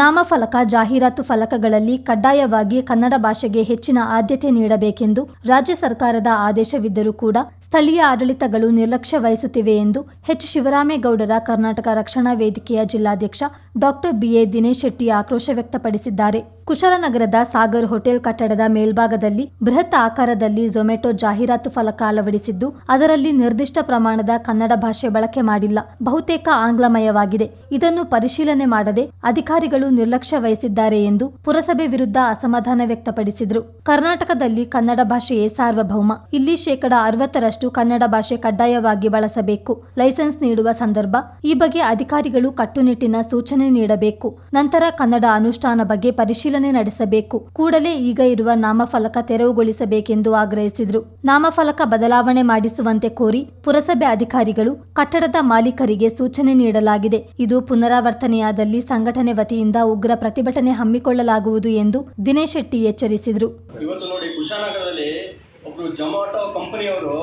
ನಾಮಫಲಕ, ಜಾಹೀರಾತು ಫಲಕಗಳಲ್ಲಿ ಕಡ್ಡಾಯವಾಗಿ ಕನ್ನಡ ಭಾಷೆಗೆ ಹೆಚ್ಚಿನ ಆದ್ಯತೆ ನೀಡಬೇಕೆಂದು ರಾಜ್ಯ ಸರ್ಕಾರದ ಆದೇಶವಿದ್ದರೂ ಕೂಡ ಸ್ಥಳೀಯ ಆಡಳಿತಗಳು ನಿರ್ಲಕ್ಷ್ಯ ವಹಿಸುತ್ತಿವೆ ಎಂದು ಎಚ್. ಶಿವರಾಮೇಗೌಡರ ಕರ್ನಾಟಕ ರಕ್ಷಣಾ ವೇದಿಕೆಯ ಜಿಲ್ಲಾಧ್ಯಕ್ಷ ಡಾಕ್ಟರ್ ಬಿಎ ದಿನೇಶ್ ಶೆಟ್ಟಿ ಆಕ್ರೋಶ ವ್ಯಕ್ತಪಡಿಸಿದ್ದಾರೆ. ಕುಶಾಲನಗರದ ಸಾಗರ್ ಹೋಟೆಲ್ ಕಟ್ಟಡದ ಮೇಲ್ಭಾಗದಲ್ಲಿ ಬೃಹತ್ ಆಕಾರದಲ್ಲಿ ಝೊಮ್ಯಾಟೊ ಜಾಹೀರಾತು ಫಲಕ ಅಳವಡಿಸಿದ್ದು, ಅದರಲ್ಲಿ ನಿರ್ದಿಷ್ಟ ಪ್ರಮಾಣದ ಕನ್ನಡ ಭಾಷೆ ಬಳಕೆ ಮಾಡಿಲ್ಲ. ಬಹುತೇಕ ಆಂಗ್ಲಮಯವಾಗಿದೆ. ಇದನ್ನು ಪರಿಶೀಲನೆ ಮಾಡದೆ ಅಧಿಕಾರಿಗಳು ನಿರ್ಲಕ್ಷ್ಯ ವಹಿಸಿದ್ದಾರೆ ಎಂದು ಪುರಸಭೆ ವಿರುದ್ಧ ಅಸಮಾಧಾನ ವ್ಯಕ್ತಪಡಿಸಿದರು. ಕರ್ನಾಟಕದಲ್ಲಿ ಕನ್ನಡ ಭಾಷೆಯೇ ಸಾರ್ವಭೌಮ. ಇಲ್ಲಿ ಶೇಕಡ ಅರವತ್ತರಷ್ಟು ಕನ್ನಡ ಭಾಷೆ ಕಡ್ಡಾಯವಾಗಿ ಬಳಸಬೇಕು. ಲೈಸೆನ್ಸ್ ನೀಡುವ ಸಂದರ್ಭ. ಈ ಬಗ್ಗೆ ಅಧಿಕಾರಿಗಳು ಕಟ್ಟುನಿಟ್ಟಿನ ಸೂಚನೆ ನೀಡಬೇಕು. ನಂತರ ಕನ್ನಡ ಅನುಷ್ಠಾನ ಬಗ್ಗೆ ಪರಿಶೀಲನೆ ನಡೆಸಬೇಕು. ಕೂಡಲೇ ಈಗ ಇರುವ ನಾಮಫಲಕ ತೆರವುಗೊಳಿಸಬೇಕೆಂದು ಆಗ್ರಹಿಸಿದರು. ನಾಮಫಲಕ ಬದಲಾವಣೆ ಮಾಡಿಸುವಂತೆ ಕೋರಿ ಪುರಸಭೆ ಅಧಿಕಾರಿಗಳು ಕಟ್ಟಡದ ಮಾಲೀಕರಿಗೆ ಸೂಚನೆ ನೀಡಲಾಗಿದೆ. ಇದು ಪುನರಾವರ್ತನೆಯಾದಲ್ಲಿ ಸಂಘಟನೆ ವತಿಯಿಂದ ಉಗ್ರ ಪ್ರತಿಭಟನೆ ಹಮ್ಮಿಕೊಳ್ಳಲಾಗುವುದು ಎಂದು ದಿನೇಶ್ ಶೆಟ್ಟಿ ಎಚ್ಚರಿಸಿದರು. ಇವತ್ತು ನೋಡಿ ಒಬ್ರು ಜೊಮಾಟೊ ಕಂಪನಿಯವರು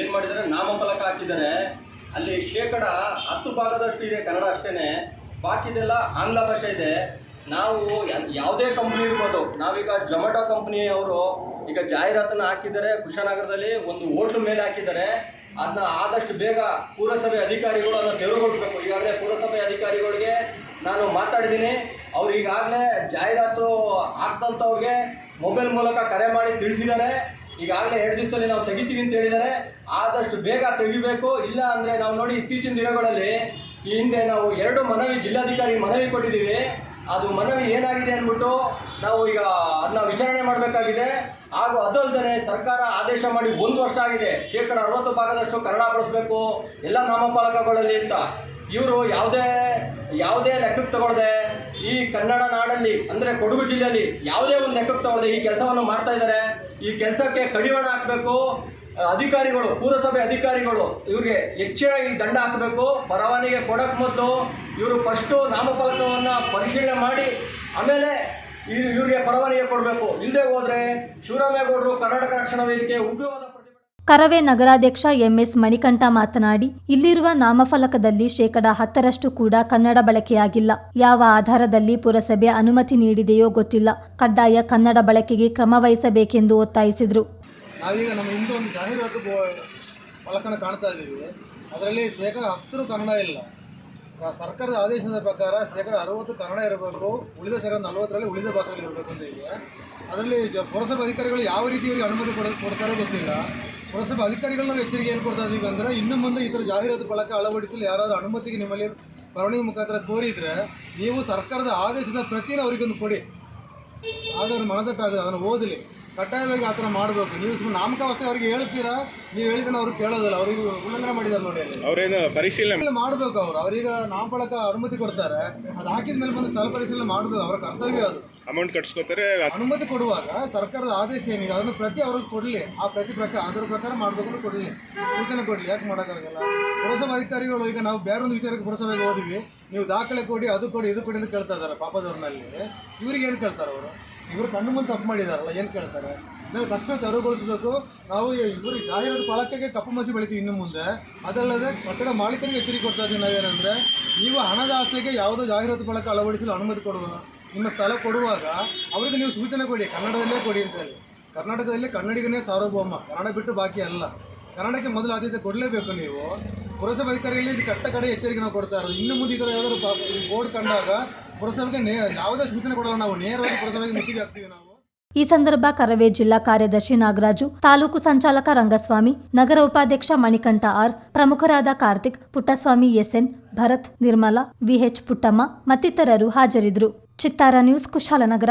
ಏನ್ ಮಾಡಿದ್ದಾರೆ? ನಾಮಫಲಕ ಹಾಕಿದ್ದಾರೆ. ಅಲ್ಲಿ ಶೇಕಡ ಹತ್ತು ಭಾಗದಷ್ಟು ಇದೆ ಕನ್ನಡ ಅಷ್ಟೇನೆ. ಬಾಕಿದೆಲ್ಲ ಆಂಗ್ಲ ಭಾಷೆ ಇದೆ. ನಾವು ಯಾವುದೇ ಕಂಪ್ನಿ ಇರ್ಬೋದು, ನಾವೀಗ ಜೊಮ್ಯಾಟೊ ಕಂಪ್ನಿ ಅವರು ಈಗ ಜಾಹೀರಾತನ್ನು ಹಾಕಿದ್ದಾರೆ, ಕುಶಾನಗರದಲ್ಲಿ ಒಂದು ಓಟ್ ಮೇಲೆ ಹಾಕಿದ್ದಾರೆ. ಅದನ್ನ ಆದಷ್ಟು ಬೇಗ ಪುರಸಭೆ ಅಧಿಕಾರಿಗಳು ಅದನ್ನು ತೆರವುಗೊಳಿಸಬೇಕು. ಈಗಾಗಲೇ ಪುರಸಭೆ ಅಧಿಕಾರಿಗಳಿಗೆ ನಾನು ಮಾತಾಡಿದ್ದೀನಿ. ಅವ್ರು ಈಗಾಗಲೇ ಜಾಹೀರಾತು ಹಾಕ್ದಂಥವ್ರಿಗೆ ಮೊಬೈಲ್ ಮೂಲಕ ಕರೆ ಮಾಡಿ ತಿಳಿಸಿದ್ದಾರೆ. ಈಗಾಗಲೇ ಎರಡು ದಿವಸದಲ್ಲಿ ನಾವು ತೆಗಿತೀವಿ ಅಂತ ಹೇಳಿದ್ದಾರೆ. ಆದಷ್ಟು ಬೇಗ ತೆಗಿಬೇಕು. ಇಲ್ಲ ಅಂದರೆ ನಾವು ನೋಡಿ ಇತ್ತೀಚಿನ ದಿನಗಳಲ್ಲಿ ಈ ಹಿಂದೆ ನಾವು ಎರಡು ಮನವಿ ಜಿಲ್ಲಾಧಿಕಾರಿ ಮನವಿ ಕೊಟ್ಟಿದ್ದೀವಿ. ಅದು ಮನವಿ ಏನಾಗಿದೆ ಅಂದ್ಬಿಟ್ಟು ನಾವು ಈಗ ಅದನ್ನ ವಿಚಾರಣೆ ಮಾಡಬೇಕಾಗಿದೆ. ಹಾಗೂ ಅದಲ್ಲದೆ ಸರ್ಕಾರ ಆದೇಶ ಮಾಡಿ ಒಂದು ವರ್ಷ ಆಗಿದೆ. ಶೇಕಡ ಅರವತ್ತು ಭಾಗದಷ್ಟು ಕನ್ನಡ ಬಳಸಬೇಕು, ಎಲ್ಲ ನಾಮಫಲಕಗಳಲ್ಲಿ ಅಂತ. ಇವರು ಯಾವುದೇ ಯಾವುದೇ ಲೆಕ್ಕಕ್ಕೆ ತಗೊಳ್ಳದೆ ಈ ಕನ್ನಡ ನಾಡಲ್ಲಿ, ಅಂದರೆ ಕೊಡಗು ಜಿಲ್ಲೆಯಲ್ಲಿ ಯಾವುದೇ ಒಂದು ಲೆಕ್ಕಕ್ಕೆ ತಗೊಳ್ಳದೆ ಈ ಕೆಲಸವನ್ನು ಮಾಡ್ತಾ ಇದ್ದಾರೆ. ಈ ಕೆಲಸಕ್ಕೆ ಕಡಿವಾಣ ಹಾಕಬೇಕು ಅಧಿಕಾರಿಗಳು, ಪುರಸಭೆ ಅಧಿಕಾರಿಗಳು, ಇವ್ರಿಗೆ ಹೆಚ್ಚಿನ ಈ ದಂಡ ಹಾಕಬೇಕು. ಪರವಾನಿಗೆ ಕೊಡಕ್ ಮೊದಲು ಇವರು ಫಸ್ಟು ನಾಮಫಲಕವನ್ನು ಪರಿಶೀಲನೆ ಮಾಡಿ, ಆಮೇಲೆ ಇವ್- ಇವ್ರಿಗೆ ಪರವಾನಗಿ ಕೊಡಬೇಕು. ಇಲ್ಲದೆ ಹೋದರೆ ಶಿವರಾಮೇಗೌಡರು ಕರ್ನಾಟಕ ರಕ್ಷಣಾ ವೇದಿಕೆ ಉಗ್ರವಾದ ಕರವೇ ನಗರಾಧ್ಯಕ್ಷ ಎಂಎಸ್ ಮಣಿಕಂಠ ಮಾತನಾಡಿ, ಇಲ್ಲಿರುವ ನಾಮಫಲಕದಲ್ಲಿ ಶೇಕಡ ಹತ್ತರಷ್ಟು ಕೂಡ ಕನ್ನಡ ಬಳಕೆಯಾಗಿಲ್ಲ. ಯಾವ ಆಧಾರದಲ್ಲಿ ಪುರಸಭೆ ಅನುಮತಿ ನೀಡಿದೆಯೋ ಗೊತ್ತಿಲ್ಲ. ಕಡ್ಡಾಯ ಕನ್ನಡ ಬಳಕೆಗೆ ಕ್ರಮ ವಹಿಸಬೇಕೆಂದು ಒತ್ತಾಯಿಸಿದರು. ನಾವೀಗ ನಮ್ಮ ಹಿಂದೆ ಒಂದು ಜಾಹೀರಾತು ಫಲಕನ ಕಾಣ್ತಾ ಇದ್ದೀವಿ. ಅದರಲ್ಲಿ ಶೇಕಡ ಹತ್ತರು ಕನ್ನಡ ಇಲ್ಲ. ಸರ್ಕಾರದ ಆದೇಶದ ಪ್ರಕಾರ ಶೇಕಡ ಅರವತ್ತು ಕನ್ನಡ ಇರಬೇಕು, ಉಳಿದ ಶೇಕಡ ನಲವತ್ತರಲ್ಲಿ ಉಳಿದ ಭಾಷೆಗಳು ಇರಬೇಕು ಅಂತ ಇದೆ. ಅದರಲ್ಲಿ ಪುರಸಭೆ ಅಧಿಕಾರಿಗಳು ಯಾವ ರೀತಿಯಲ್ಲಿ ಅನುಮತಿ ಕೊಡ ಕೊಡ್ತಾರೋ ಗೊತ್ತಿಲ್ಲ. ಪುರಸಭೆ ನಾವು ಎಚ್ಚರಿಕೆ ಏನು ಕೊಡ್ತಾ ಇದ್ದೀವಿ ಅಂದರೆ, ಇನ್ನು ಮುಂದೆ ಈ ಥರ ಜಾಹೀರಾತು ಫಲಕ ಅಳವಡಿಸಲು ಯಾರಾದರೂ ಅನುಮತಿಗೆ ನಿಮ್ಮಲ್ಲಿ ಬರವಣಿಗೆ ಮುಖಾಂತರ ಕೋರಿದರೆ, ನೀವು ಸರ್ಕಾರದ ಆದೇಶದ ಪ್ರತಿನ ಅವರಿಗೊಂದು ಕೊಡಿ. ಆಗ ಮನದಟ್ಟಾಗ ಅದನ್ನು ಓದಲಿ. ಕಡ್ಡಾಯವಾಗಿ ಆ ಥರ ಮಾಡಬೇಕು. ನೀವು ಸುಮ್ಮನೆ ನಾಮಕಾವಸ್ಥೆ ಅವ್ರಿಗೆ ಹೇಳ್ತೀರಾ? ನೀವು ಹೇಳಿದ್ರೆ ಅವ್ರು ಕೇಳೋದಿಲ್ಲ ಅವ್ರಿಗೆ ಉಲ್ಲಂಘನೆ ಮಾಡಿದ್ದಾರೆ ನೋಡಿ ಅಲ್ಲಿ. ಅವರೇನು ಪರಿಶೀಲನೆ ಮಾಡಬೇಕು ಅವರು. ಅವರೀಗ ನಾಮಫಲಕ ಅನುಮತಿ ಕೊಡ್ತಾರೆ. ಅದು ಹಾಕಿದ ಮೇಲೆ ಬಂದು ಸ್ಥಳ ಪರಿಶೀಲನೆ ಮಾಡಬೇಕು. ಅವರ ಕರ್ತವ್ಯ ಅದು. ಅಮೌಂಟ್ ಕಟ್ಸ್ಕೊತಾರೆ. ಅನುಮತಿ ಕೊಡುವಾಗ ಸರ್ಕಾರದ ಆದೇಶ ಏನಿದೆ ಅದನ್ನು ಪ್ರತಿ ಅವ್ರಿಗೆ ಕೊಡಲಿ. ಆ ಪ್ರತಿ ಪ್ರಕಾರ ಅದರ ಪ್ರಕಾರ ಮಾಡಬೇಕು ಅಂತ ಕೊಡಲಿ. ಸೂಚನೆ ಕೊಡಲಿ. ಯಾಕೆ ಮಾಡೋಕ್ಕಾಗಲ್ಲ? ಪುರಸಭಾ ಅಧಿಕಾರಿಗಳು ಈಗ ನಾವು ಬೇರೆ ಒಂದು ವಿಚಾರಕ್ಕೆ ಪುರಸಭೆಗೆ ಹೋದ್ವಿ. ನೀವು ದಾಖಲೆ ಕೊಡಿ ಅದು ಕೊಡಿ ಇದು ಕೊಡಿ ಅಂತ ಕೇಳ್ತಾ ಇದ್ದಾರೆ ಪಾಪದವ್ರನಲ್ಲಿ. ಇವ್ರಿಗೆ ಏನು ಕೇಳ್ತಾರೆ ಅವರು? ಇವರು ಕಣ್ಣು ಮುಂದೆ ತಪ್ಪು ಮಾಡಿದಾರಲ್ಲ, ಏನು ಕೇಳ್ತಾರೆ? ಇದನ್ನು ತಕ್ಷಣ ತೆರವುಗೊಳಿಸಬೇಕು. ನಾವು ಇವರು ಜಾಹೀರಾತು ಫಲಕಕ್ಕೆ ಕಪ್ಪು ಮಸಿ ಬೆಳಿತೀವಿ ಇನ್ನು ಮುಂದೆ. ಅದಲ್ಲದೆ ಕಟ್ಟಡ ಮಾಲೀಕರಿಗೆ ಎಚ್ಚರಿಕೆ ಕೊಡ್ತಾ ಇದ್ದೀವಿ ನಾವೇನೆಂದರೆ ನೀವು ಹಣದ ಆಸೆಗೆ ಯಾವುದೋ ಜಾಹೀರಾತು ಫಲಕ ಅಳವಡಿಸಲು ಅನುಮತಿ ಕೊಡುವ, ನಿಮ್ಮ ಸ್ಥಳ ಕೊಡುವಾಗ ಅವರಿಗೆ ನೀವು ಸೂಚನೆ ಕೊಡಿ, ಕನ್ನಡದಲ್ಲೇ ಕೊಡಿ ಅಂತೇಳಿ ಕರ್ನಾಟಕದಲ್ಲಿ ಕನ್ನಡಿಗನೇ ಸಾರ್ವಭೌಮ, ಕನ್ನಡ ಬಿಟ್ಟು ಬಾಕಿ ಅಲ್ಲ. ಕನ್ನಡಕ್ಕೆ ಮೊದಲು ಆದ್ಯತೆ ಕೊಡಲೇಬೇಕು ನೀವು. ಪುರಸಭಾ ಅಧಿಕಾರಿಗಳಿಗೆ ಇದು ಕಟ್ಟ ಕಡೆ ಎಚ್ಚರಿಕೆ ನಾವು ಕೊಡ್ತಾ ಇರೋದು. ಇನ್ನು ಮುಂದೆ ಈ ಥರ ಯಾವುದಾದ್ರು ಬೋರ್ಡ್ ಕಂಡಾಗ ಪುರಸಭೆಗೆ ಯಾವುದೇ ಸೂಚನೆ ನಾವು, ನೇರವಾಗಿ ಪುರಸಭೆಗೆ ಮುತ್ತಿಗೆ ಹಾಕ್ತೀವಿ ನಾವು. ಈ ಸಂದರ್ಭ ಕರವೇ ಜಿಲ್ಲಾ ಕಾರ್ಯದರ್ಶಿ ನಾಗರಾಜು, ತಾಲೂಕು ಸಂಚಾಲಕ ರಂಗಸ್ವಾಮಿ, ನಗರ ಉಪಾಧ್ಯಕ್ಷ ಮಣಿಕಂಠ ಆರ್, ಪ್ರಮುಖರಾದ ಕಾರ್ತಿಕ್ ಪುಟ್ಟಸ್ವಾಮಿ ಎಸ್ಎನ್, ಭರತ್ ನಿರ್ಮಲಾ, ವಿಎಚ್ ಪುಟ್ಟಮ್ಮ ಮತ್ತಿತರರು ಹಾಜರಿದ್ದರು. ಚಿತ್ತಾರ ನ್ಯೂಸ್ ಕುಶಾಲನಗರ.